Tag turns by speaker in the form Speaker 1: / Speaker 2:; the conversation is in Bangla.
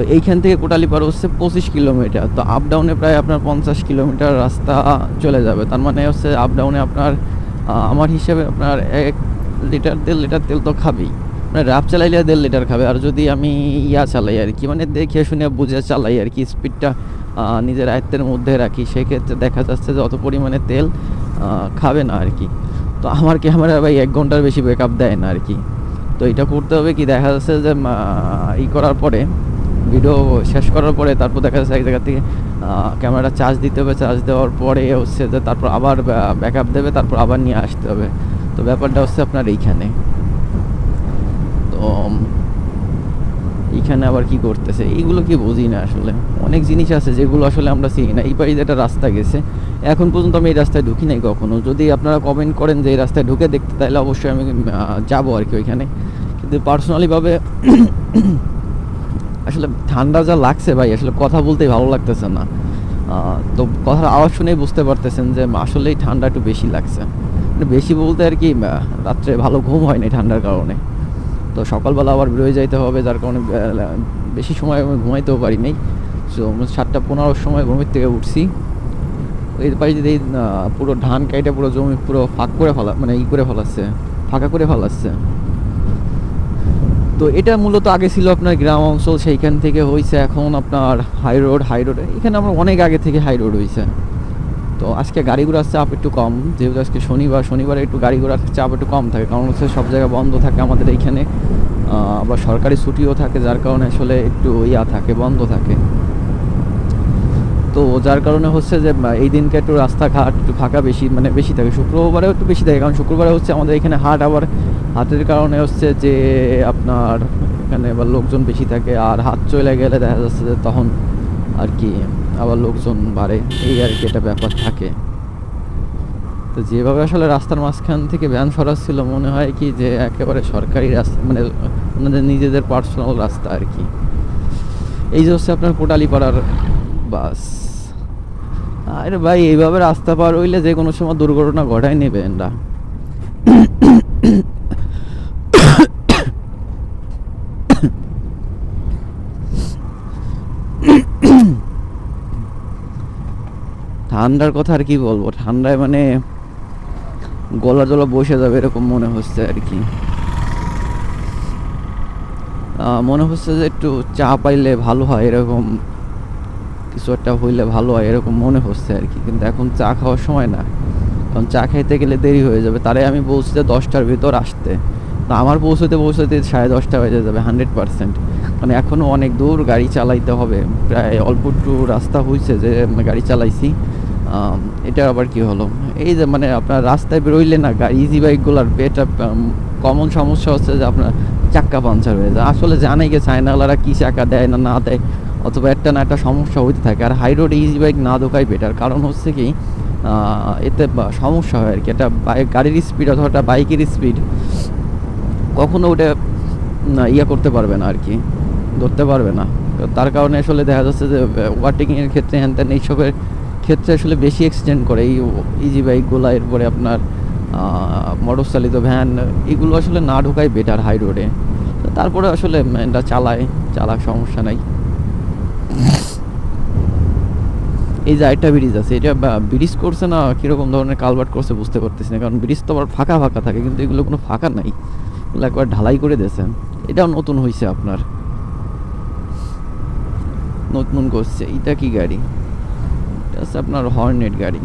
Speaker 1: তো এইখান থেকে কোটালীপাড়া হচ্ছে পঁচিশ কিলোমিটার। তো আপ ডাউনে প্রায় আপনার পঞ্চাশ কিলোমিটার রাস্তা চলে যাবে। তার মানে হচ্ছে আপ ডাউনে আপনার আমার হিসাবে আপনার এক লিটার, দেড় লিটার তেল তো খাবেই। মানে রাফ চালাইলে দেড় লিটার খাবে। আর যদি আমি ইয়া চালাই আর কি মানে দেখে শুনে বুঝে চালাই আর কি স্পিডটা নিজের আয়ত্তের মধ্যে রাখি। সেক্ষেত্রে দেখা যাচ্ছে যে অত পরিমাণে তেল খাবে না আর কি। তো আমার ক্যামেরা ভাই এক ঘণ্টার বেশি ব্যাকআপ দেয় না আর কি। তো এটা করতে হবে কি, দেখা যাচ্ছে যে ই করার পরে ভিডিও শেষ করার পরে তারপর দেখা যাচ্ছে এক জায়গা থেকে ক্যামেরাটা চার্জ দিতে হবে চার্জ দেওয়ার পরে হচ্ছে যে তারপর আবার ব্যাকআপ দেবে, তারপর আবার নিয়ে আসতে হবে। তো ব্যাপারটা হচ্ছে আপনার এইখানে। তো এইখানে আবার কি করতেছে? এইগুলো কি বুঝি না আসলে। অনেক জিনিস আছে যেগুলো আসলে আমরা চিনি না। এই পাশে যে একটা রাস্তা গেছে, এখন পর্যন্ত আমি এই রাস্তায় ঢুকি নাই কখনো। যদি আপনারা কমেন্ট করেন যে এই রাস্তায় ঢুকে দেখতে, তাহলে অবশ্যই আমি যাব আর কি ওইখানে। কিন্তু পার্সোনালিভাবে আসলে ঠান্ডা যা লাগছে ভাই, আসলে কথা বলতেই ভালো লাগতেছে না। তো কথার আওয়াজ শুনেই বুঝতে পারতেছেন যে আসলেই ঠান্ডা একটু বেশি লাগছে। মানে বেশি বলতে আর কি রাত্রে ভালো ঘুম হয় না ঠান্ডার কারণে। তো সকালবেলা আবার বেরোয় যাইতে হবে, যার কারণে বেশি সময় আমি ঘুমাইতেও পারি নাই। সো সাতটা পনেরোর সময় ঘুমের থেকে উঠছি। এই পাশে যদি পুরো ধান কাইটে পুরো জমি পুরো ফাঁক করে ফেলা মানে ই করে ফেলাচ্ছে, ফাঁকা করে ফেলাচ্ছে। তো এটা মূলত আগে ছিল আপনার গ্রাম অঞ্চল, সেইখান থেকে হয়েছে এখন আপনার হাই রোড হাই রোড এখানে আমরা অনেক আগে থেকে হাই রোড হয়েছে তো আজকে গাড়ি ঘোড়ার চাপ একটু কম, যেহেতু আজকে শনিবার, শনিবারে একটু গাড়ি চাপ একটু কম থাকে, কারণ হচ্ছে সব জায়গায় বন্ধ থাকে আমাদের এইখানে। আবার সরকারি ছুটিও থাকে, যার কারণে আসলে একটু ইয়া থাকে, বন্ধ থাকে। তো যার কারণে হচ্ছে যে এই দিনকে একটু রাস্তাঘাট একটু ফাঁকা বেশি মানে বেশি থাকে। শুক্রবারেও একটু বেশি থাকে, কারণ শুক্রবারে হচ্ছে আমাদের এখানে হাট আবার হাটের কারণে হচ্ছে যে আপনার এখানে আবার লোকজন বেশি থাকে আর হাত চলে গেলে দেখা যাচ্ছে যে তখন আর কি আবার লোকজন বাড়ে। এই আর কি একটা ব্যাপার থাকে। তো যেভাবে আসলে রাস্তার মাঝখান থেকে ভ্যান সরাচ্ছিল মনে হয় কি যে একেবারে সরকারি রাস্তা মানে ওনাদের নিজেদের পার্সোনাল রাস্তা আর কি। এই যে হচ্ছে আপনার কোটালীপাড়ার বাস। আরে ভাই, এইভাবে রাস্তা পার হইলে যে কোনো সময় দুর্ঘটনা ঘটাই নেবে এরা ঠান্ডার কথা আর কি বলব? ঠান্ডায় মানে গলা জলা বসে যাবে এরকম মনে হচ্ছে আর কি। মনে হচ্ছে যে একটু চা পাইলে ভালো হয়, এরকম কিছু একটা হইলে ভালো হয়, এরকম মনে হচ্ছে আর কি। কিন্তু এখন চা খাওয়ার সময় না। কারণ চা খাইতে গেলে দেরি হয়ে যাবে। তারাই আমি বলছি যে দশটার ভিতর আসতে। তো আমার পৌঁছতে পৌঁছতে সাড়ে দশটা হয়ে যাবে, হান্ড্রেড পার্সেন্ট। মানে এখনও অনেক দূর গাড়ি চালাইতে হবে। প্রায় অল্প একটু রাস্তা হয়েছে যে গাড়ি চালাইছি। এটা আবার কি হলো? এই যে মানে আপনার রাস্তায় বেরোইলে না গাড়ি ইজি বাইকগুলোর এটা কমন সমস্যা হচ্ছে যে আপনার চাক্কা পাঞ্চার হয়ে যায়। আসলে জানাই গে চায়নাওয়ালারা কী চাকা দেয় না না দেয়, অথবা একটা না একটা সমস্যা হইতে থাকে। আর হাই রোড ইজি বাইক না ঢোকাই বেটার কারণ হচ্ছে কি এতে সমস্যা হয় আর কি একটা গাড়ির স্পিড অথবা একটা বাইকের স্পিড কখনো ওটা ইয়া করতে পারবে না আর কি ধরতে পারবে না। তার কারণে আসলে দেখা যাচ্ছে যে ওভারটেকিংয়ের ক্ষেত্রে হ্যান ত্যান এইসবের ক্ষেত্রে আসলে বেশি এক্সটেন্ড করে। এই ইজি বাইকগুলো এরপরে আপনার মোটর চালিত ভ্যান এগুলো আসলে না ঢোকাই বেটার হাই রোডে তারপরে আসলে এটা চালায়, চালাক সমস্যা নাই। এই যে আরেকটা ব্রিজ আছে, এটা ব্রিজ করছে না, কীরকম ধরনের কালভার্ট করছে বুঝতে পারতেছি না, কারণ ব্রিজ তো আবার ফাঁকা ফাঁকা থাকে, কিন্তু এগুলো কোনো ফাঁকা নাই। এগুলো একবার ঢালাই করে দিয়েছেন এটাও নতুন হয়েছে আপনার। নতুন করছে, এটা কি গাড়ি? আপনার হর্নেট গাড়ি।